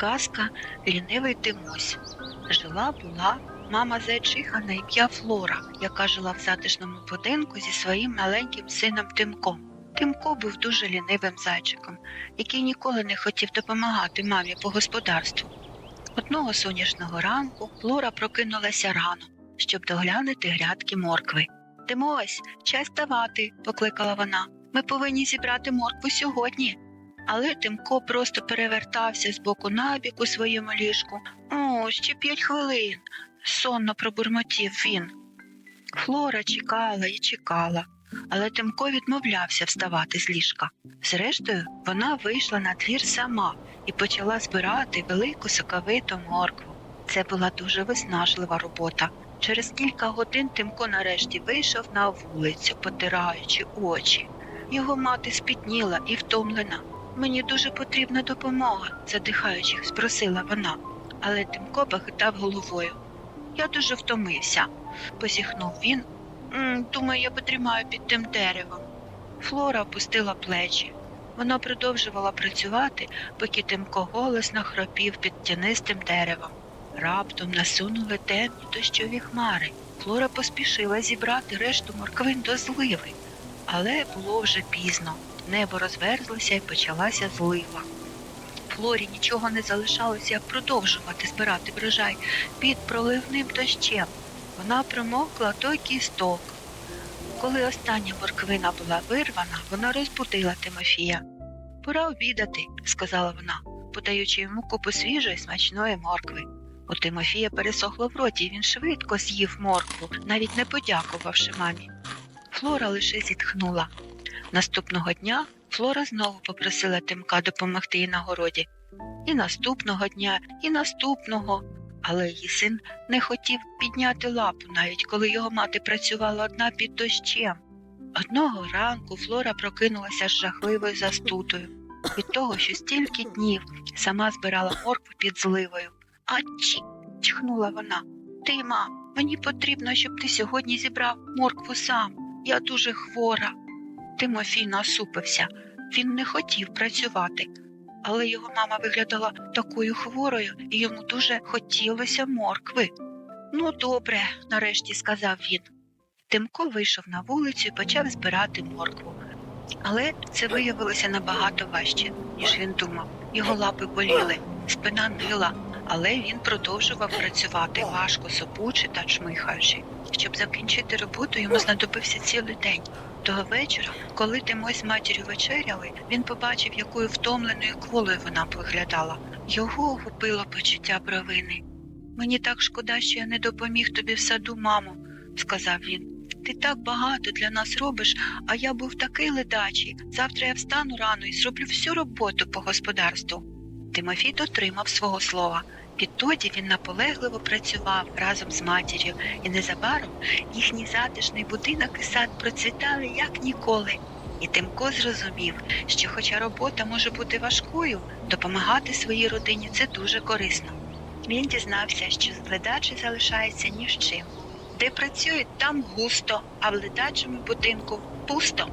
Казка Лінивий Тимось. Жила була мама зайчиха на ім'я Флора, яка жила в затишному будинку зі своїм маленьким сином Тимком. Тимко був дуже лінивим зайчиком, який ніколи не хотів допомагати мамі по господарству. Одного сонячного ранку Флора прокинулася рано, щоб доглянути грядки моркви. Тимось, час ставати, покликала вона. Ми повинні зібрати моркву сьогодні. Але Тимко просто перевертався з боку на бік у своєму ліжку. О, ще п'ять хвилин. сонно пробурмотів він. Флора чекала і чекала, але Тимко відмовлявся вставати з ліжка. Зрештою, вона вийшла на двір сама і почала збирати велику соковиту моркву. Це була дуже виснажлива робота. Через кілька годин Тимко нарешті вийшов на вулицю, потираючи очі. Його мати спітніла і втомлена. Мені дуже потрібна допомога, задихаючи, спросила вона, але Тимко похитав головою. Я дуже втомився, посіхнув він. «М, Думаю, я потримаю під тим деревом. Флора опустила плечі. Вона продовжувала працювати, поки Тимко голосно хропів під тянистим деревом. Раптом насунули темні дощові хмари. Флора поспішила зібрати решту морквин до зливи, але було вже пізно. Небо розверзлося і почалася злива. Флорі нічого не залишалося, як продовжувати збирати врожай під проливним дощем. Вона промокла той кісток. Коли остання морквина була вирвана, вона розбудила Тимофія. Пора обідати, сказала вона, подаючи йому купу свіжої смачної моркви. У Тимофія пересохло в роті, він швидко з'їв моркву, навіть не подякувавши мамі. Флора лише зітхнула. Наступного дня Флора знову попросила Тимка допомогти їй на городі. І наступного дня, і наступного. Але її син не хотів підняти лапу, навіть коли його мати працювала одна під дощем. Одного ранку Флора прокинулася з жахливою застудою від того, що стільки днів сама збирала моркву під зливою. Ачі. чхнула вона. Тима, мені потрібно, щоб ти сьогодні зібрав моркву сам. Я дуже хвора. Тимофій насупився. Він не хотів працювати, але його мама виглядала такою хворою, і йому дуже хотілося моркви. Ну, добре, нарешті сказав він. Тимко вийшов на вулицю і почав збирати моркву. Але це виявилося набагато важче, ніж він думав. Його лапи боліли, спина нила, але він продовжував працювати важко, сопучи та чмихаючи. Щоб закінчити роботу, йому знадобився цілий день. Того вечора, коли Тимось з матір'ю вечеряли, він побачив, якою втомленою кволою вона виглядала. Його охопило почуття провини. Мені так шкода, що я не допоміг тобі в саду, мамо, сказав він. Ти так багато для нас робиш, а я був такий ледачий. Завтра я встану рано і зроблю всю роботу по господарству. Тимофій дотримав свого слова. Відтоді він наполегливо працював разом з матір'ю, і незабаром їхній затишний будинок і сад процвітали як ніколи. І Тимко зрозумів, що, хоча робота може бути важкою, допомагати своїй родині це дуже корисно. Він дізнався, що з ледачі залишається ні з чим. Де працюють, там густо, а в ледачому будинку пусто.